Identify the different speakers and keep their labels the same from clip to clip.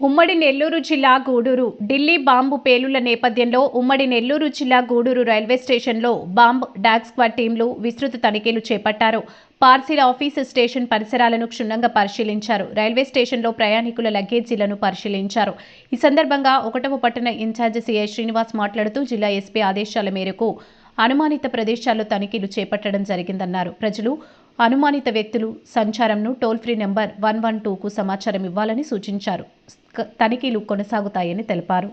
Speaker 1: ఉమ్మడి నెల్లూరు జిల్లా గూడూరు ఢిల్లీ బాంబు పేలుల నేపథ్యంలో ఉమ్మడి నెల్లూరు జిల్లా గూడూరు రైల్వే స్టేషన్లో బాంబ్ డాగ్ స్క్వాడ్ టీంలు విస్తృత తనిఖీలు చేపట్టారు. పార్సిల్ ఆఫీసు స్టేషన్ పరిసరాలను క్షుణ్ణంగా పరిశీలించారు. రైల్వే స్టేషన్లో ప్రయాణికుల లగేజీలను పరిశీలించారు. ఈ సందర్భంగా ఒకటవ పట్టణ ఇన్ఛార్జి సిఐ శ్రీనివాస్ మాట్లాడుతూ జిల్లా ఎస్పీ ఆదేశాల మేరకు అనుమానిత ప్రదేశాల్లో తనిఖీలు చేపట్టడం జరిగిందన్నారు. ప్రజలు అనుమానిత వ్యక్తులు సంచారంను toll free number one one టూకు సమాచారం ఇవ్వాలని సూచించారు. తనిఖీలు కొనసాగుతాయని తెలిపారు.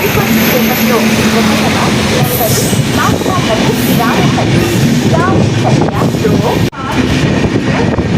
Speaker 2: Thank
Speaker 3: you.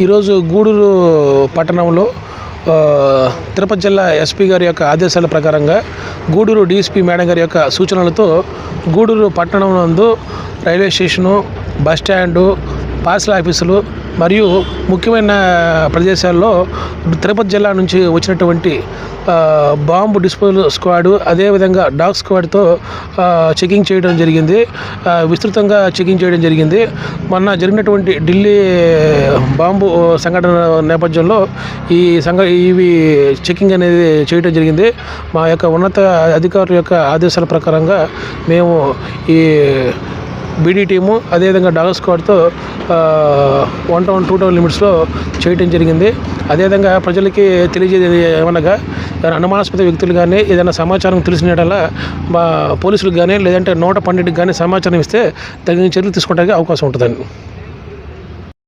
Speaker 3: ఈరోజు గూడూరు పట్టణంలో తిరుపతి జిల్లా ఎస్పీ గారి యొక్క ఆదేశాల ప్రకారంగా గూడూరు డీఎస్పీ మేడం గారి యొక్క సూచనలతో గూడూరు పట్టణం నందు railway station bus stand parcel ఆఫీసులు మరియు ముఖ్యమైన ప్రదేశాల్లో తిరుపతి జిల్లా నుంచి వచ్చినటువంటి బాంబు డిస్పోజల్ స్క్వాడ్ అదేవిధంగా డాగ్ స్క్వాడ్తో చెకింగ్ చేయడం జరిగింది. విస్తృతంగా చెకింగ్ చేయడం జరిగింది. మొన్న జరిగినటువంటి ఢిల్లీ బాంబు సంఘటన నేపథ్యంలో ఈ సంఘ ఇవి చెకింగ్ అనేది చేయడం జరిగింది. మా యొక్క ఉన్నత అధికారుల యొక్క ఆదేశాల ప్రకారంగా మేము ఈ బీడీ టీము అదేవిధంగా డాగ్ స్క్వాడ్తో వన్ టౌన్ టూ టౌన్ లిమిట్స్లో చేయటం జరిగింది. అదేవిధంగా ప్రజలకి తెలియజేది ఏమనగా ఎవరైనా అనుమానాస్పద వ్యక్తులు కానీ ఏదైనా సమాచారం తెలిసినట్లా మా పోలీసులకు కానీ లేదంటే నూట పన్నెండుకి కానీ సమాచారం ఇస్తే తగిన చర్యలు తీసుకోవడానికి అవకాశం ఉంటుందండి.